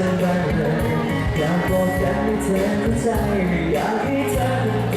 ธอได้เลยอยากบอกกันให้เธอเข้าใจไม่อยากให้เธอ